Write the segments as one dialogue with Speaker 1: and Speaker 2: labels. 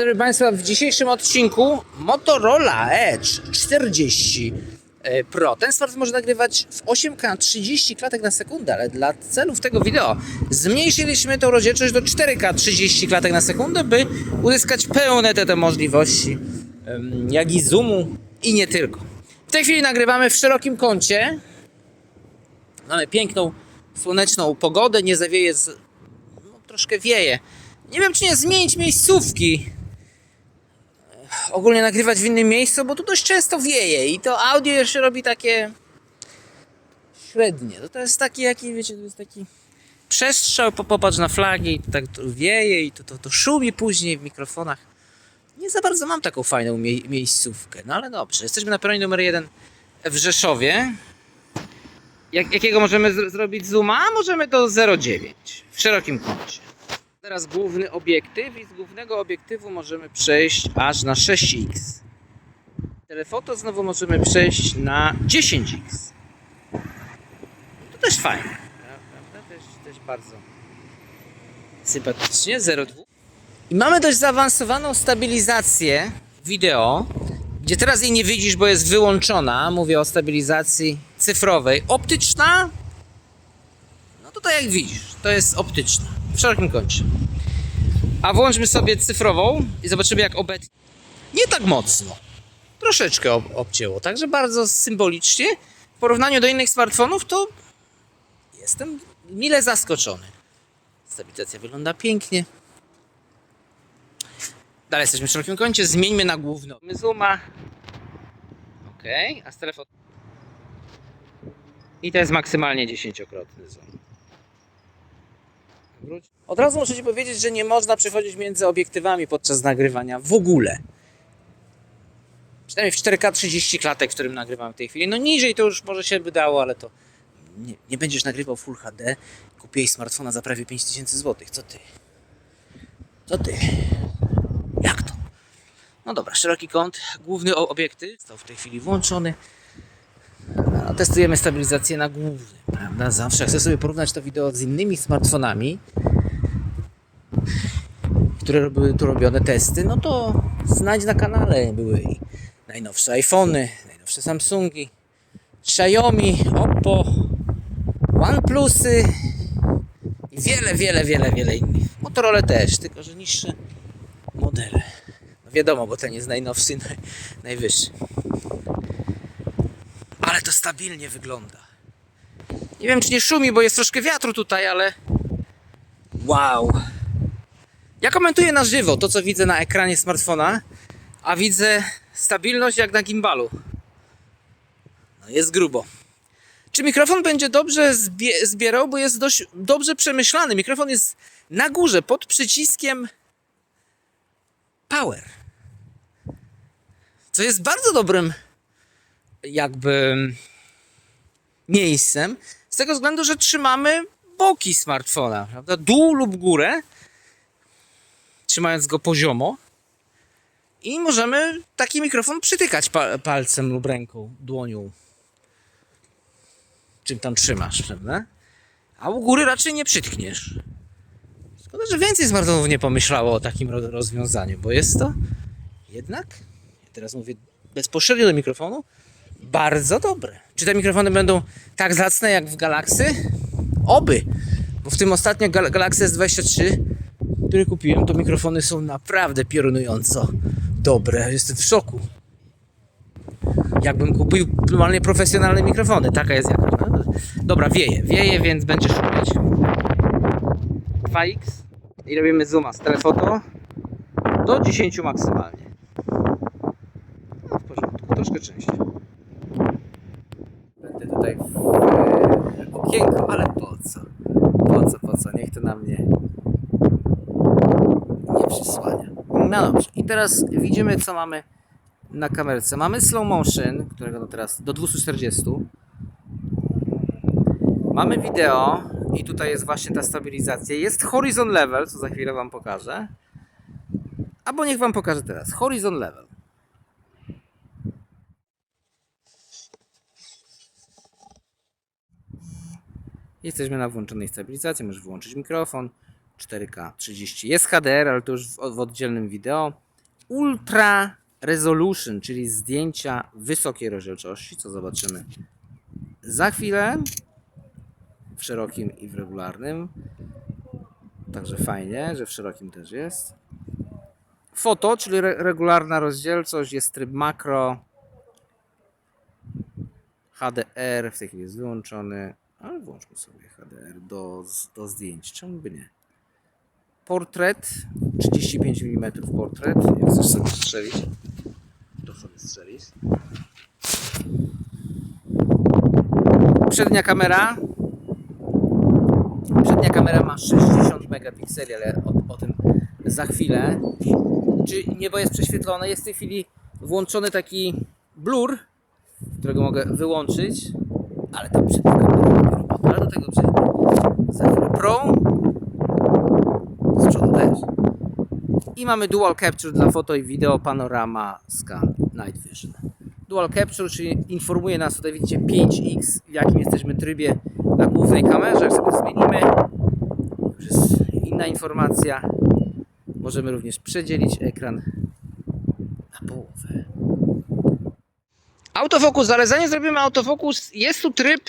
Speaker 1: Proszę Państwa, w dzisiejszym odcinku Motorola Edge 40 e, Pro. Ten smartfon może nagrywać w 8K 30 klatek na sekundę, ale dla celów tego wideo zmniejszyliśmy tą rozdzielczość do 4K 30 klatek na sekundę, by uzyskać pełne te, te możliwości, jak i zoomu i nie tylko. W tej chwili nagrywamy w szerokim kącie. Mamy piękną, słoneczną pogodę, nie zawieje z... No, troszkę wieje. Nie wiem, czy nie zmienić miejscówki ogólnie nagrywać w innym miejscu, bo tu dość często wieje i to audio jeszcze robi takie średnie. To, to jest taki, jaki wiecie, to jest taki przestrzał, po- popatrz na flagi i to tak to wieje i to, to, to szumi później w mikrofonach. Nie za bardzo mam taką fajną mie- miejscówkę, no ale dobrze. Jesteśmy na peronie numer jeden w Rzeszowie. Jak, jakiego możemy zrobić zooma? Możemy do 0,9 w szerokim kącie. Teraz główny obiektyw i z głównego obiektywu możemy przejść aż na 6x. Telefoto znowu możemy przejść na 10x. To też fajne. Prawda? Też, też bardzo sympatycznie. 0,2. I mamy dość zaawansowaną stabilizację wideo, gdzie teraz jej nie widzisz, bo jest wyłączona. Mówię o stabilizacji cyfrowej. Optyczna no to tak jak widzisz, to jest optyczna. W szerokim kącie. A włączmy sobie cyfrową i zobaczymy jak obecnie. Nie tak mocno. Troszeczkę ob obcięło, także bardzo symbolicznie. W porównaniu do innych smartfonów to jestem mile zaskoczony. Stabilizacja wygląda pięknie. Dalej jesteśmy w szerokim kącie, zmieńmy na główną. Zooma. Ok, a z telefonu. I to jest maksymalnie dziesięciokrotny zoom. Wróć. Od razu muszę Ci powiedzieć, że nie można przechodzić między obiektywami podczas nagrywania w ogóle. Przynajmniej w 4K 30 klatek, w którym nagrywam w tej chwili. No niżej to już może się wydało, ale to nie, nie będziesz nagrywał Full HD. Kupiłeś smartfona za prawie 5000 zł. Co ty? Co ty? Jak to? No dobra, szeroki kąt, główny obiektyw został w tej chwili włączony. Testujemy stabilizację na głównym, prawda? Zawsze chcę sobie porównać to wideo z innymi smartfonami, które były tu robione testy, no to znajdź na kanale były najnowsze iPhony, najnowsze Samsungi, Xiaomi, Oppo, OnePlusy i wiele, wiele, wiele, wiele innych. Motorola też, tylko że niższe modele. No wiadomo, bo ten jest najnowszy, naj, najwyższy. Ale to stabilnie wygląda. Nie wiem, czy nie szumi, bo jest troszkę wiatru tutaj, ale. Wow. Ja komentuję na żywo to, co widzę na ekranie smartfona, a widzę stabilność jak na gimbalu. No jest grubo. Czy mikrofon będzie dobrze zbie- zbierał, bo jest dość dobrze przemyślany. Mikrofon jest na górze, pod przyciskiem Power. Co jest bardzo dobrym jakby miejscem, z tego względu, że trzymamy boki smartfona, prawda? Dół lub górę, trzymając go poziomo i możemy taki mikrofon przytykać pa- palcem lub ręką, dłonią, czym tam trzymasz, prawda? A u góry raczej nie przytkniesz. Szkoda, że więcej smartfonów nie pomyślało o takim ro- rozwiązaniu, bo jest to jednak, ja teraz mówię bezpośrednio do mikrofonu, bardzo dobre. Czy te mikrofony będą tak zacne jak w Galaxy? Oby. Bo w tym ostatnio Gal- Galaxy S23, który kupiłem, to mikrofony są naprawdę piorunująco dobre. Jestem w szoku. Jakbym kupił normalnie profesjonalne mikrofony. Taka jest jaka. No, dobra, wieje. Wieje, więc będzie szumieć. 2x i robimy zooma z telefoto do 10 maksymalnie. No w porządku, troszkę częściej. Będę tutaj w e, okienku, ale po co? Po co, po co? Niech to na mnie nie przysłania. No dobrze, i teraz widzimy, co mamy na kamerce. Mamy slow motion, którego no teraz do 240. Mamy wideo i tutaj jest właśnie ta stabilizacja. Jest horizon level, co za chwilę Wam pokażę. Albo niech Wam pokażę teraz. Horizon level. Jesteśmy na włączonej stabilizacji, możesz wyłączyć mikrofon. 4K 30. Jest HDR, ale to już w, w oddzielnym wideo. Ultra Resolution, czyli zdjęcia wysokiej rozdzielczości, co zobaczymy za chwilę w szerokim i w regularnym. Także fajnie, że w szerokim też jest. Foto, czyli re regularna rozdzielczość, jest tryb makro. HDR w tej chwili jest wyłączony, ale włączmy sobie HDR do, do zdjęć, czemu by nie? Portret, 35 mm portret, jak chcesz sobie strzelić, to sobie strzelić. Przednia kamera. Przednia kamera ma 60 megapikseli, ale o, o tym za chwilę. Czy niebo jest prześwietlone? Jest w tej chwili włączony taki blur, którego mogę wyłączyć, ale tam robotę, ale do tego przejdziemy. Pro z przodu też. I mamy Dual Capture dla foto i wideo, panorama, scan, night vision. Dual Capture, czyli informuje nas, tutaj widzicie 5x, w jakim jesteśmy trybie na głównej kamerze. Jak sobie zmienimy, już jest inna informacja. Możemy również przedzielić ekran na połowę. Autofokus, ale zanim zrobimy autofokus, jest tu tryb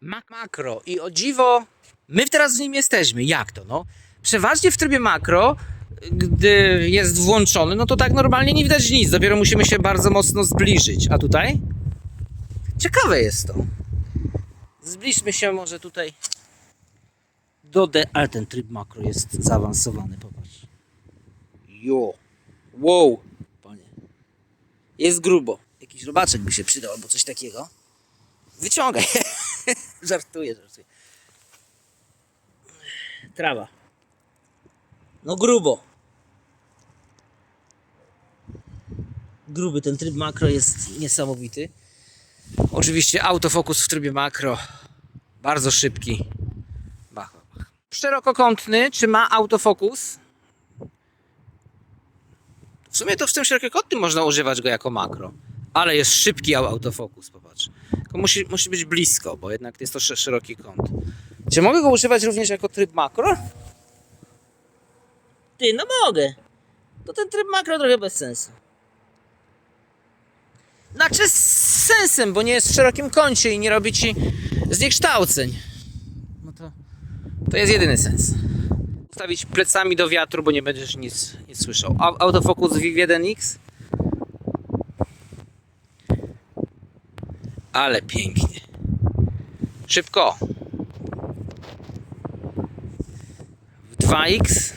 Speaker 1: makro i o dziwo, my teraz w nim jesteśmy. Jak to? No, przeważnie w trybie makro, gdy jest włączony, no to tak normalnie nie widać nic. Dopiero musimy się bardzo mocno zbliżyć. A tutaj? Ciekawe jest to. Zbliżmy się może tutaj do D, ale ten tryb makro jest zaawansowany, popatrz. Jo. Wow, panie. Jest grubo. Jakiś robaczek by się przydał albo coś takiego. Wyciągaj. żartuję, żartuję. Trawa. No grubo. Gruby ten tryb makro jest niesamowity. Oczywiście autofokus w trybie makro. Bardzo szybki. Bach, bach. Szerokokątny, czy ma autofokus? W sumie to w tym szerokokątnym można używać go jako makro. Ale jest szybki au- autofokus, popatrz. Tylko musi, musi być blisko, bo jednak jest to szeroki kąt. Czy mogę go używać również jako tryb makro? Ty, no mogę. To ten tryb makro trochę bez sensu. Znaczy z sensem, bo nie jest w szerokim kącie i nie robi ci zniekształceń. No to, to jest jedyny sens. Ustawić plecami do wiatru, bo nie będziesz nic, nic słyszał. Autofocus VIV1X Ale pięknie. Szybko. W 2X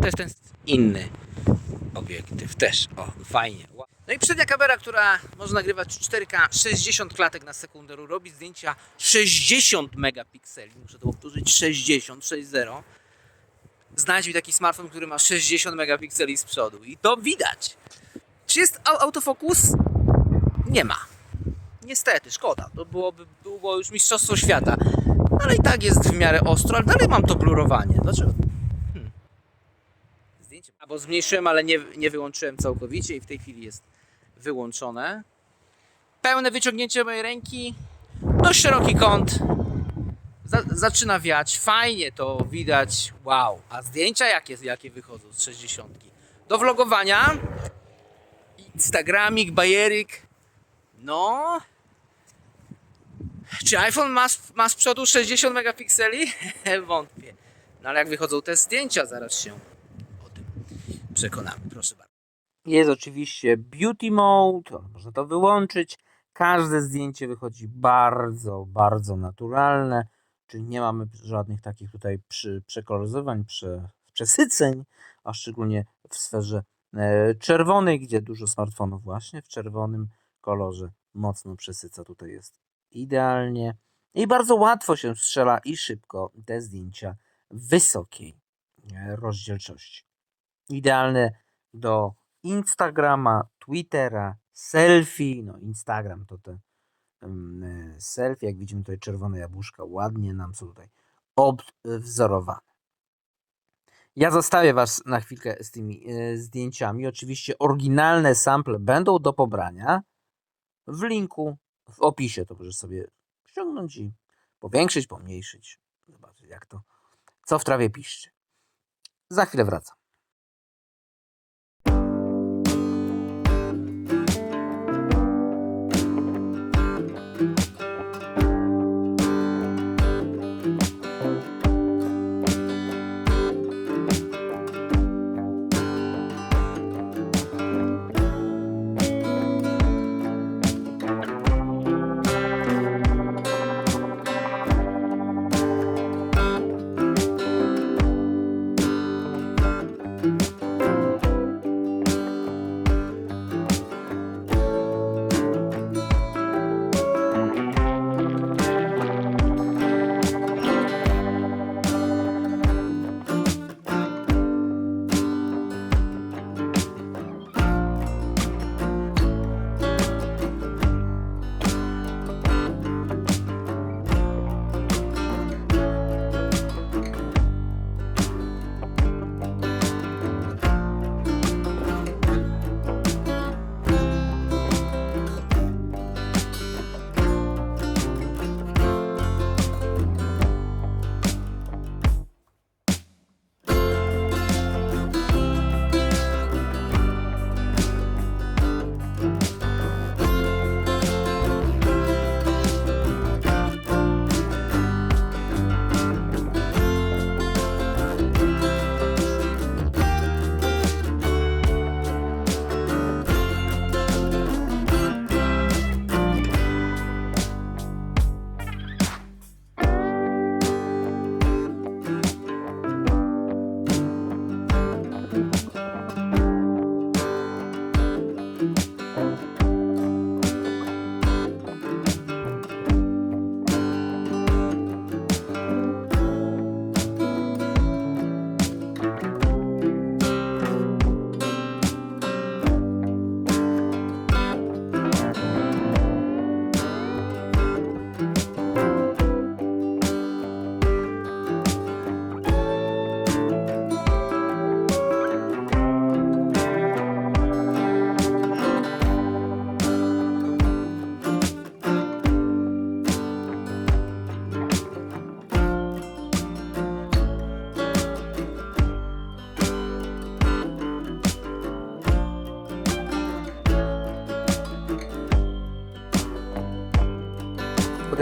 Speaker 1: to jest ten inny obiektyw też. O, fajnie. No i przednia kamera, która może nagrywać 4K 60 klatek na sekundę, robi zdjęcia 60 megapikseli. Muszę to powtórzyć 60, 60. Znajdź mi taki smartfon, który ma 60 megapikseli z przodu i to widać. Czy jest au- autofokus? Nie ma. Niestety, szkoda. To byłoby było już mistrzostwo świata. Ale i tak jest w miarę ostro, ale dalej mam to blurowanie. Dlaczego? zdjęcie. Albo zmniejszyłem, ale nie, nie wyłączyłem całkowicie i w tej chwili jest wyłączone. Pełne wyciągnięcie mojej ręki. Dość szeroki kąt. Za, zaczyna wiać. Fajnie to widać. Wow. A zdjęcia jakie, jakie wychodzą z 60. Do vlogowania. Instagramik, bajeryk. No. Czy iPhone ma, ma z przodu 60 megapikseli? Wątpię. No ale jak wychodzą te zdjęcia, zaraz się o tym przekonamy. Proszę bardzo. Jest oczywiście beauty mode, można to wyłączyć. Każde zdjęcie wychodzi bardzo, bardzo naturalne, czyli nie mamy żadnych takich tutaj przy, przekoloryzowań, prze, przesyceń, a szczególnie w sferze e, czerwonej, gdzie dużo smartfonów właśnie w czerwonym kolorze mocno przesyca. Tutaj jest idealnie i bardzo łatwo się strzela i szybko te zdjęcia wysokiej e, rozdzielczości. Idealne do Instagrama, Twittera, selfie. No, Instagram to te e, selfie. Jak widzimy tutaj czerwone jabłuszka, ładnie nam są tutaj odwzorowane. Ja zostawię Was na chwilkę z tymi e, zdjęciami. Oczywiście oryginalne sample będą do pobrania w linku w opisie. To możesz sobie ściągnąć i powiększyć, pomniejszyć. Zobaczyć jak to, co w trawie piszczy. Za chwilę wracam.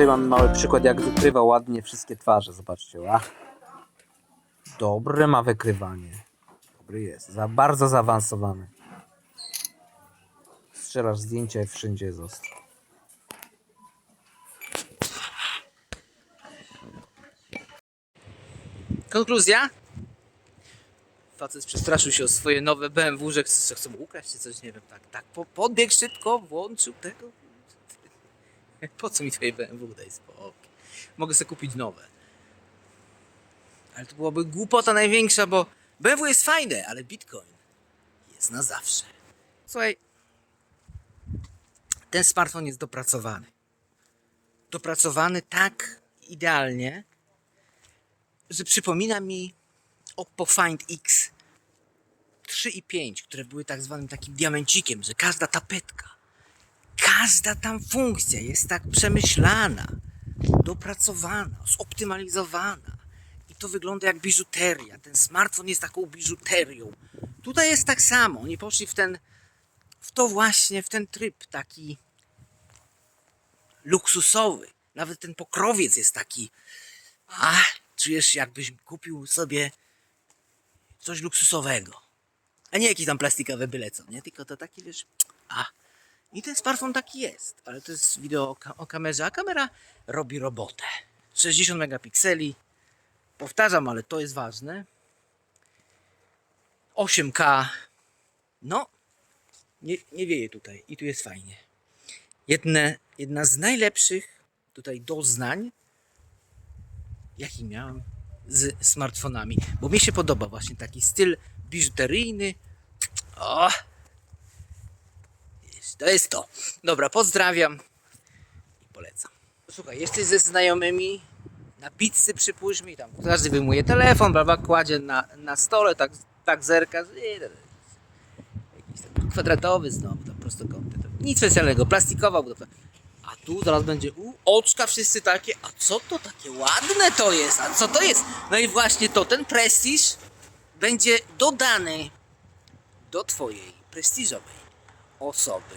Speaker 1: Tutaj mamy mały przykład, jak wykrywa ładnie wszystkie twarze. Zobaczcie, a. Dobre ma wykrywanie. Dobry jest. Za bardzo zaawansowany. Strzelasz zdjęcia i wszędzie jest ostro. Konkluzja? Facet przestraszył się o swoje nowe BMW, że chce mu ukraść czy coś, nie wiem, tak, tak, po, podbiegł szybko, włączył tego. Po co mi twoje BMW, daj spokój. Mogę sobie kupić nowe. Ale to byłaby głupota największa, bo BMW jest fajne, ale Bitcoin jest na zawsze. Słuchaj, ten smartfon jest dopracowany. Dopracowany tak idealnie, że przypomina mi Oppo Find X 3 i 5, które były tak zwanym takim diamencikiem, że każda tapetka, każda tam funkcja jest tak przemyślana, dopracowana, zoptymalizowana. I to wygląda jak biżuteria. Ten smartfon jest taką biżuterią. Tutaj jest tak samo. Oni poszli w ten, w to właśnie, w ten tryb taki luksusowy. Nawet ten pokrowiec jest taki. A, czujesz, jakbyś kupił sobie coś luksusowego. A nie jakiś tam plastikowy byle co, nie? Tylko to taki, wiesz, a. I ten smartfon taki jest, ale to jest wideo o, ka- o kamerze, a kamera robi robotę. 60 megapikseli. Powtarzam, ale to jest ważne. 8K. No, nie, nie wieje tutaj i tu jest fajnie. Jedne, jedna z najlepszych tutaj doznań, jaki miałem z smartfonami. Bo mi się podoba właśnie taki styl biżuteryjny. O! To jest to. Dobra, pozdrawiam i polecam. Słuchaj, jesteś ze znajomymi na pizzy przypuśćmy tam każdy wyjmuje telefon, prawda, kładzie na, na stole, tak, tak zerka. Jakiś tam kwadratowy znowu, tam prostokątny. tam Nic specjalnego, plastikowa budowa. A tu zaraz będzie, u, oczka wszyscy takie, a co to takie ładne to jest, a co to jest? No i właśnie to, ten prestiż będzie dodany do twojej prestiżowej osoby.